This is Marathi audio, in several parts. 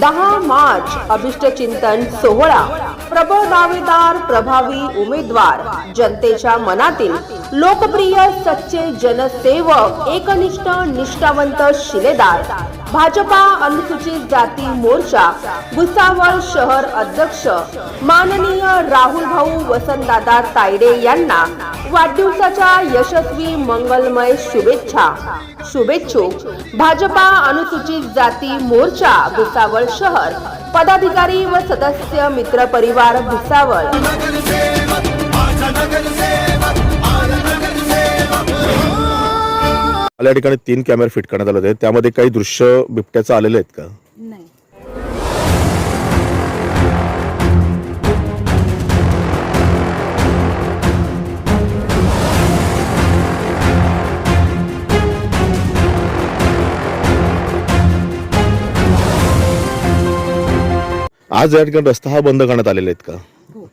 दहा मार्च अभिष्ट चिंतन सोहळा. प्रबळ दावेदार प्रभावी उमेदवार. जनतेच्या मनातील लोकप्रिय सच्चे जनसेवक एकनिष्ठ निष्ठावंत शिलेदार. भाजपा अनुसूचित जाती मोर्चा भुसावळ शहर अध्यक्ष. माननीय राहुल भाऊ वसंतदादा तायडे यांना वाढदिवसाच्या यशस्वी मंगलमय शुभेच्छा. शुभेच्छुक भाजपा अनुसूचित जाती मोर्चा भुसावळ शहर. पदाधिकारी व सदस्य मित्र परिवार भुसावळ. या ठिकाणी तीन कॅमेरे फिट करण्यात आले होते. त्यामध्ये काही दृश्य बिबट्याचं आलेले आहेत का? नाही. आज या ठिकाणी रस्ता हा बंद करण्यात आलेले आहेत का हो.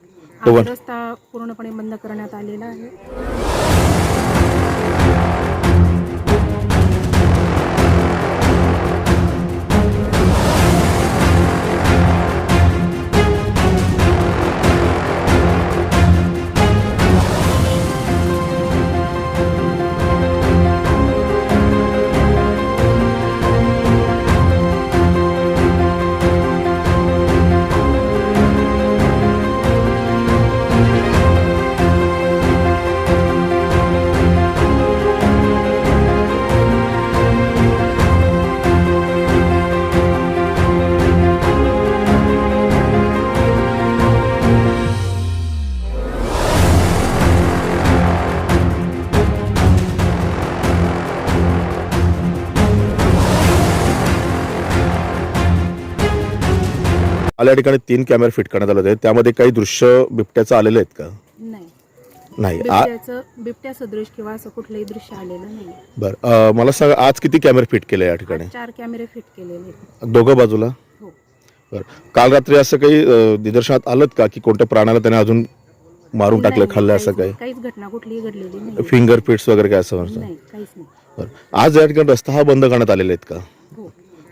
आज रस्ता पूर्णपणे बंद करण्यात आलेला आहे. मला या ठिकाणी तीन कॅमेरे फिट करण्यात आले होते. त्यामध्ये काही दृश्य बिबट्याचं आलेले आहेत का? नाही. नाही. आ- बिबट्याचं बिबट्या सदृश किंवा असं कुठलंही दृश्य आलेलं नाही. बरं. अं, मला सांगा आज किती कॅमेरे फिट केले या ठिकाणी? चार कॅमेरे फिट केलेले आहेत. दोघं बाजूला? हो. बरं. काल रात्री असं काही अं, निदर्शनात आलं का की कोणत्या प्राण्याला त्याने अजून मारून टाकलं नाही, खाल्लं असं काही? काहीच घटना कुठलीही घडलेली नाही. फिंगर प्रिंट्स वगैरे काय असं म्हणतं? नाही काहीच नाही. बरं. आज या ठिकाणी रस्ता हा बंद करण्यात आलेले आहेत का?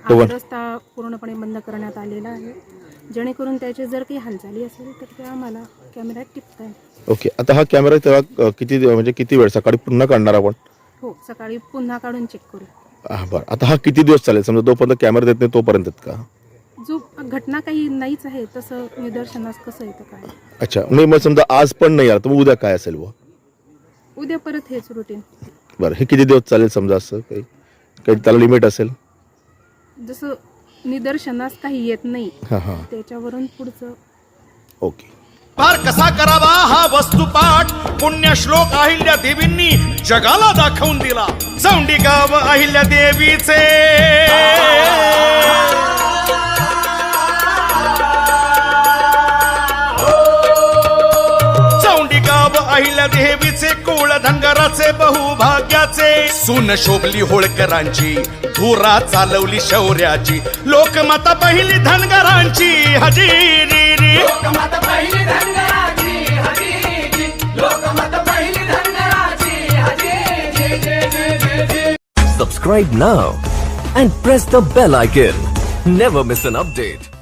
हो. आज रस्ता पूर्णपणे बंद करण्यात आलेला आहे. जेणेकरून त्याची जर काही हालचाली असेल तर ते आम्हाला कॅमेऱ्यात टिपता येईल ओके आता हा कॅमेरा तेव्हा अं, किती म्हणजे किती वेळ सकाळी पुन्हा काढणार आपण? हो सकाळी पुन्हा काढून चेक करू. हा बरं. आता हा किती दिवस चालेल? समजा जोपर्यंत कॅमेरा देत नाही तोपर्यंत का? जो घटना काही नाहीच आहे तसं निदर्शनास कसं येतं काय? अच्छा नाही मग समजा आज पण नाही आला तर मग उद्या काय असेल बुवा उद्या परत हेच रुटीन बरं हे किती दिवस चालेल समजा असं काही? काही त्याला लिमिट असेल? जसं निदर्शनास काही येत नाही. हां हां. त्याच्यावरून पुढचं. ओके. पार कसा करावा हा वस्तुपाठ पुण्यश्लोक अहिल्या देवींनी जगाला दाखवून दिला. चौंडी गाव अहिल्या देवीचे. अहिल्या देवीचे कुळ धनगराचे बहुभाग्याचे. सुन शोभली होळकरांची धुरा चालवली शौर्याची. लोकमाता पहिली धनगरांची हजेरी रे. लोकमत पहिली धनगराची हजेरी. लोकमत पहिली धनगराची हजेरी. Subscribe now and press the bell icon. Never miss an update.